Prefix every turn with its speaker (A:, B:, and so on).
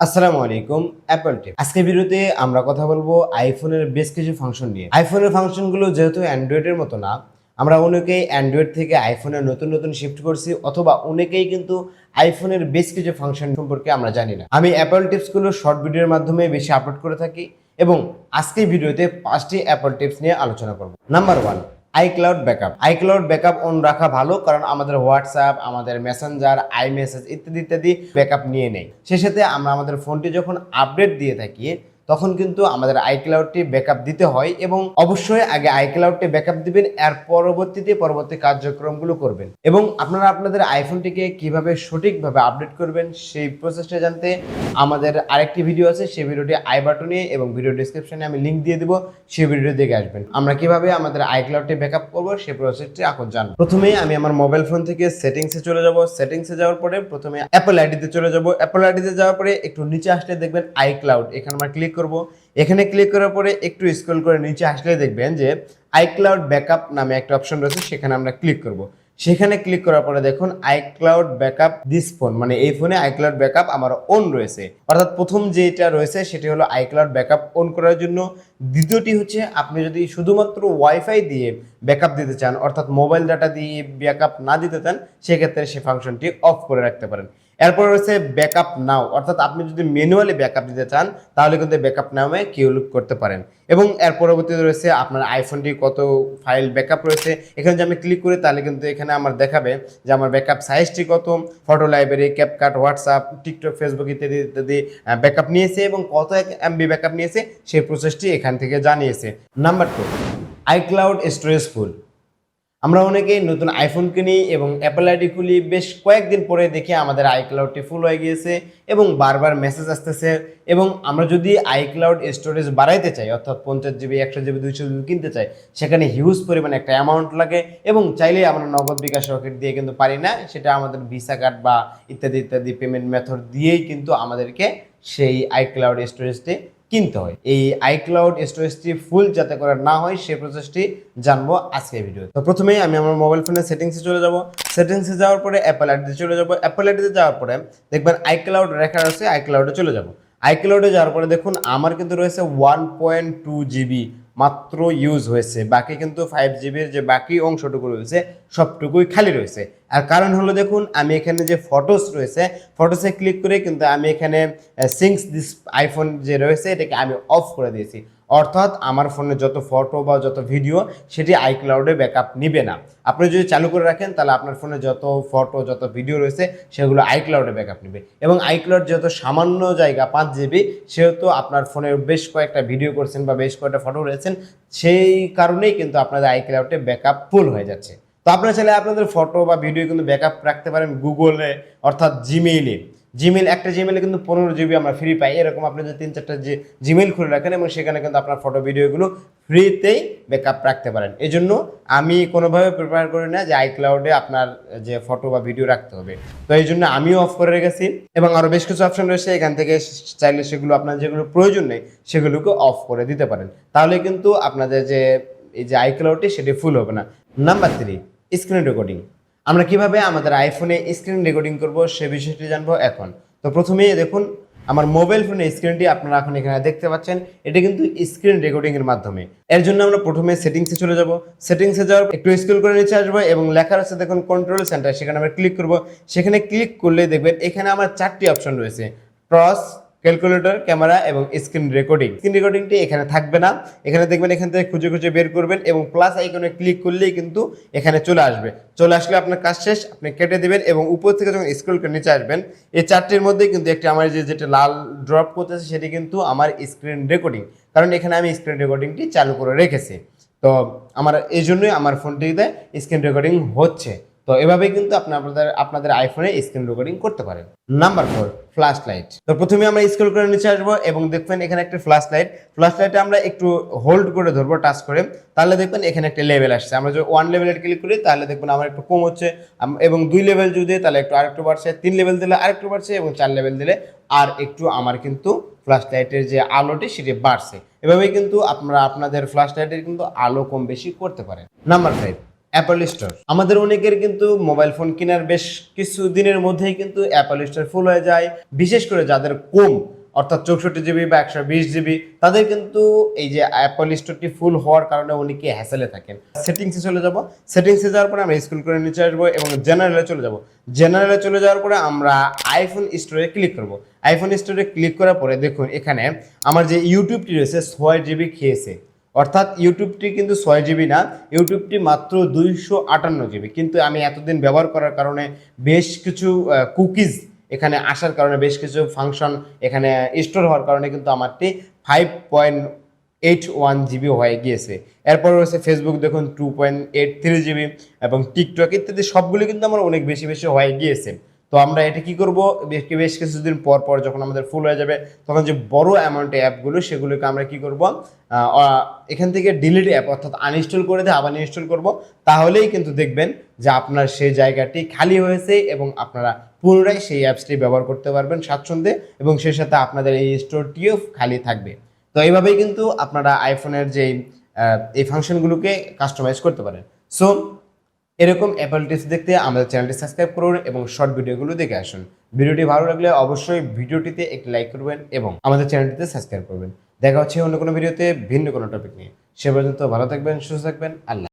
A: আসসালামু আলাইকুম অ্যাপল টিপ আজকের ভিডিওতে আমরা কথা বলব আইফোনের বেশ কিছু ফাংশন নিয়ে। আইফোনের ফাংশনগুলো যেহেতু অ্যান্ড্রয়েডের মতো না, আমরা অনেকেই অ্যান্ড্রয়েড থেকে আইফোনে নতুন নতুন শিফট করছি অথবা অনেকেই কিন্তু আইফোনের বেশ কিছু ফাংশন সম্পর্কে আমরা জানি না। আমি অ্যাপল টিপসগুলো শর্ট ভিডিওর মাধ্যমে বেশি আপলোড করে থাকি এবং আজকের ভিডিওতে পাঁচটি অ্যাপল টিপস নিয়ে আলোচনা করব। Number one iCloud backup iCloud backup on রাখা ভালো কারণ আমাদের হোয়াটসঅ্যাপ আমাদের মেসেঞ্জার আই মেসেজ ইত্যাদি ইত্যাদি ব্যাকআপ নিয়ে নেয় সে সাথে আমরা আমাদের ফোনটি যখন আপডেট দিয়ে থাকি তখন কিন্তু আমাদের আইক্লাউডটি ব্যাকআপ দিতে হয় এবং অবশ্যই আগে আইক্লাউডটি ব্যাকআপ দিবেন, এর পরবর্তীতে পরবর্তী কার্যক্রমগুলো করবেন। এবং আপনারা আপনাদের আইফোনটিকে কীভাবে সঠিকভাবে আপডেট করবেন সেই প্রসেসটা জানতে আমাদের আরেকটি ভিডিও আছে, সেই ভিডিওটি আই বাটনে এবং ভিডিও ডিসক্রিপশনে আমি লিঙ্ক দিয়ে দেবো, সেই ভিডিও দেখে আসবেন। আমরা কীভাবে আমাদের আইক্লাউডটি ব্যাকআপ করব সেই প্রসেসটি এখন জানব। প্রথমেই আমি আমার মোবাইল ফোন থেকে সেটিংসে চলে যাব। সেটিংসে যাওয়ার পরে প্রথমে অ্যাপল আইডিতে চলে যাব। অ্যাপল আইডিতে যাওয়ার পরে একটু নিচে আসলে দেখবেন আইক্লাউড এখানে আমরা ক্লিক করব। এখানে ক্লিক করার পরে একটু স্ক্রল করে নিচে আসলে দেখবেন যে আইক্লাউড ব্যাকআপ নামে একটা অপশন রয়েছে, সেখানে আমরা ক্লিক করব। সেখানে ক্লিক করার পরে দেখুন আইক্লাউড ব্যাকআপ দিস ফোন মানে এই ফোনে আইক্লাউড ব্যাকআপ আমার অন রয়েছে। অর্থাৎ প্রথম যেটা রয়েছে সেটি হলো আইক্লাউড ব্যাকআপ অন করার জন্য। দ্বিতীয়টি হচ্ছে আপনি যদি শুধুমাত্র ওয়াইফাই দিয়ে ব্যাকআপ দিতে চান, অর্থাৎ মোবাইল ডাটা দিয়ে ব্যাকআপ না দিতে চান, সেক্ষেত্রে সে ফাংশনটি অফ করে রাখতে পারেন। এরপর রয়েছে ব্যাকআপ নাও অর্থাৎ আপনি যদি ম্যানুয়ালি ব্যাকআপ দিতে চান, তাহলে কিন্তু ব্যাকআপ নামে কিউ করতে পারেন। এবং এর পরবর্তীতে রয়েছে আপনার আইফোনটি কত ফাইল ব্যাকআপ রয়েছে। এখানে যদি আমি ক্লিক করি, তাহলে কিন্তু এখানে আমার দেখাবে যে আমার ব্যাকআপ সাইজটি কত photo library CapCut WhatsApp TikTok Facebook ইত্যাদি ইত্যাদি ব্যাকআপ নিয়েছে এবং কত এমবি ব্যাকআপ নিয়েছে, সেই প্রসেসটি এখান থেকে জানিয়েছে। Number two iCloud storage full আমরা অনেকেই নতুন আইফোন কিনি এবং অ্যাপল আইডি খুলি। বেশ কয়েকদিন পরে দেখি আমাদের আইক্লাউডটি ফুল হয়ে গিয়েছে এবং বারবার মেসেজ আসতেছে এবং আমরা যদি আইক্লাউড স্টোরেজ বাড়াইতে চাই, অর্থাৎ পঞ্চাশ জিবি একশো জিবি দুইশো জিবি কিনতে চাই, সেখানে হিউজ পরিমাণে একটা অ্যামাউন্ট লাগে এবং চাইলে আমরা নগদ বিকাশ রকেট দিয়ে কিন্তু পারি না। সেটা আমাদের ভিসা কার্ড বা ইত্যাদি ইত্যাদি পেমেন্ট মেথড দিয়েই কিন্তু আমাদেরকে সেই আইক্লাউড স্টোরেজটি কিনতে হয়। এই আইক্লাউড স্টোরেজটি ফুল যাতে করে না হয় সেই প্রসেসটি জানব আজকের ভিডিও তো। প্রথমেই আমি আমার মোবাইল ফোনের সেটিংসে চলে যাব। সেটিংসে যাওয়ার পরে অ্যাপল আইডিতে চলে যাব। অ্যাপল আইডিতে যাওয়ার পরে দেখবেন আইক্লাউড রেখা আছে আইক্লাউডে চলে যাব। আইক্লাউডে যাওয়ার পরে দেখুন, আমার কিন্তু রয়েছে ওয়ান পয়েন্ট টু জিবি মাত্র ইউজ হয়েছে। বাকি কিন্তু ফাইভ জিবির যে বাকি অংশটুকু রয়েছে, সবটুকুই খালি রয়েছে। আর কারণ হলো দেখুন, আমি এখানে যে ফটোস রয়েছে ফটোসে ক্লিক করে কিন্তু আমি এখানে সিঙ্কস দিস আইফোন যে রয়েছে, এটাকে আমি অফ করে দিয়েছি। অর্থাৎ আমার ফোনে যত ফটো বা যত ভিডিও, সেটি আইক্লাউডে ব্যাকআপ নিবে না। আপনি যদি চালু করে রাখেন, তাহলে আপনার ফোনে যত ফটো, যত ভিডিও রয়েছে, সেগুলো আইক্লাউডে ব্যাকআপ নিবে। এবং আইক্লাউড যেহেতু সামান্য জায়গা, পাঁচ জিবি সেহেতু আপনার ফোনে বেশ কয়েকটা ভিডিও করছেন বা বেশ কয়েকটা ফটো রয়েছেন, সেই কারণেই কিন্তু আপনাদের আইক্লাউডে ব্যাকআপ ফুল হয়ে যাচ্ছে। আপনারা চাইলে আপনাদের ফটো বা ভিডিও কিন্তু ব্যাকআপ রাখতে পারেন গুগলে অর্থাৎ জিমেইলে জিমেল একটা জিমেলে কিন্তু পনেরো জিবি আমরা ফ্রি পাই। এরকম আপনি যদি তিন চারটা যে জিমেল খুলে রাখেন এবং সেখানে কিন্তু আপনার ফটো ভিডিওগুলো ফ্রিতেই ব্যাকআপ রাখতে পারেন। এই জন্য আমি কোনোভাবে প্রিপেয়ার করি না যে আইক্লাউডে আপনার যে ফটো বা ভিডিও রাখতে হবে। তো এই জন্য আমিও অফ করে রেখেছি এবং আরও বেশ কিছু অপশন রয়েছে। এখান থেকে চাইলে সেগুলো আপনার যেগুলো প্রয়োজন নেই, সেগুলোকে অফ করে দিতে পারেন। তাহলে কিন্তু আপনাদের যে, এই যে আইক্লাউডটি সেটি ফুল হবে না। নাম্বার থ্রি স্ক্রিন রেকর্ডিং আমরা কীভাবে আমাদের আইফোনে স্ক্রিন রেকর্ডিং করব সে বিষয়টি জানব এখন। তো প্রথমেই দেখুন, আমার মোবাইল ফোনের স্ক্রিনটি আপনারা এখন এখানে দেখতে পাচ্ছেন। এটা কিন্তু স্ক্রিন রেকর্ডিং এর মাধ্যমে। এর জন্য আমরা প্রথমে সেটিংসে চলে যাব। সেটিংসে যাওয়ার একটু স্ক্রল করে নিচে আসব এবং লেখা আছে দেখুন কন্ট্রোল সেন্টার সেখানে আমরা ক্লিক করব। সেখানে ক্লিক করলে দেখবেন এখানে আমার চারটি অপশন রয়েছে। টস ক্যালকুলেটর, ক্যামেরা এবং স্ক্রিন রেকর্ডিং। স্ক্রিন রেকর্ডিংটি এখানে থাকবে না। এখানে দেখবেন এখান থেকে খুঁজে খুঁজে বের করবেন এবং প্লাস আইকনে ক্লিক করলেই কিন্তু এখানে চলে আসবে। চলে আসলে আপনার কাজ শেষ, আপনি কেটে দেবেন এবং উপর থেকে যখন স্ক্রল করে নিচে আসবেন, এই চারটির মধ্যে কিন্তু একটি আমার যে যেটা লাল ড্রপ করতেছে সেটি কিন্তু আমার স্ক্রিন রেকর্ডিং কারণ এখানে আমি স্ক্রিন রেকর্ডিংটি চালু করে রেখেছি। তো আমার, এই জন্যই আমার ফোনটিতে স্ক্রিন রেকর্ডিং হচ্ছে। তো এভাবেই কিন্তু আপনি আপনাদের আপনাদের আইফোনে স্ক্রিন রেকর্ডিং করতে পারেন। নাম্বার ফোর ফ্ল্যাশ লাইট তো প্রথমে আমরা স্ক্রল করে নিচে আসব এবং দেখবেন এখানে একটা ফ্ল্যাশ লাইট ফ্ল্যাশ লাইটে আমরা একটু হোল্ড করে ধরবো টাচ করে। তাহলে দেখবেন এখানে একটা লেভেল আসছে। আমরা যদি ওয়ান লেভেলের ক্লিক করি, তাহলে দেখবেন আমার একটু কম হচ্ছে। এবং দুই লেভেল যদি তাহলে একটু আরেকটু বাড়ছে। তিন লেভেল দিলে আরেকটু বাড়ছে এবং চার লেভেল দিলে আর একটু আমার কিন্তু ফ্ল্যাশ লাইটের যে আলোটি, সেটি বাড়ছে। এভাবেই কিন্তু আপনারা আপনাদের ফ্ল্যাশ লাইটের কিন্তু আলো কম বেশি করতে পারেন। নাম্বার ফাইভ অ্যাপল স্টোর আমাদের অনেকের কিন্তু মোবাইল ফোন কেনার বেশ কিছু দিনের মধ্যেই কিন্তু অ্যাপল স্টোর ফুল হয়ে যায়। বিশেষ করে যাদের কম, অর্থাৎ চৌষট্টি জিবি বা একশো বিশ জিবি তাদের কিন্তু এই যে অ্যাপল স্টোরটি ফুল হওয়ার কারণে অনেকে হ্যাসেলে থাকেন। সেটিংসে চলে যাব। সেটিংসে যাওয়ার পরে আমরা স্কুল করে নিচে আসব এবং জেনারেলে চলে যাব। জেনারেলে চলে যাওয়ার পরে আমরা আইফোন স্টোরে ক্লিক করব। আইফোন স্টোরে ক্লিক করার পরে দেখুন, এখানে আমার যে ইউটিউবটি রয়েছে, ছয় জিবি খেয়েছে। অর্থাৎ ইউটিউবটি কিন্তু ছয় জিবি না, ইউটিউবটি মাত্র দুইশো আটান্ন জিবি। কিন্তু আমি এতদিন ব্যবহার করার কারণে বেশ কিছু কুকিজ এখানে আসার কারণে, বেশ কিছু ফাংশন এখানে স্টোর হওয়ার কারণে কিন্তু আমারটি five point eight one GB হয়ে গিয়েছে। এরপর রয়েছে ফেসবুক দেখুন two point eight three GB এবং টিকটক ইত্যাদি সবগুলো কিন্তু আমার অনেক বেশি বেশি হয়ে গিয়েছে। তো আমরা এটা কি করব? বেশ কিছুদিন পর পর যখন আমাদের ফুল হয়ে যাবে, তখন যে বড় অ্যামাউন্টের অ্যাপগুলো সেগুলোকে আমরা কি করব? এখান থেকে ডিলিট অ্যাপ অর্থাৎ আনইনস্টল করে দিয়ে আবার ইনস্টল করব। তাহলেই কিন্তু দেখবেন যে আপনার সেই জায়গাটি খালি হয়েছে এবং আপনারা পুনরায় সেই অ্যাপসটি ব্যবহার করতে পারবেন স্বাচ্ছন্দ্যে এবং সেই সাথে আপনাদের এই স্টোরটিও খালি থাকবে। তো এইভাবেই কিন্তু আপনারা আইফোনের যে এই ফাংশনগুলোকে কাস্টমাইজ করতে পারেন। সো এরকম অ্যাপল টিপস দেখতে আমাদের চ্যানেলটি সাবস্ক্রাইব করুন এবং শর্ট ভিডিওগুলো দেখে আসুন। ভিডিওটি ভালো লাগলে অবশ্যই ভিডিওটিতে একটি লাইক করবেন এবং আমাদের চ্যানেলটিতে সাবস্ক্রাইব করবেন। দেখা হচ্ছে অন্য কোনো ভিডিওতে ভিন্ন কোনো টপিক নিয়ে। সে পর্যন্ত ভালো থাকবেন, সুস্থ থাকবেন, আল্লাহ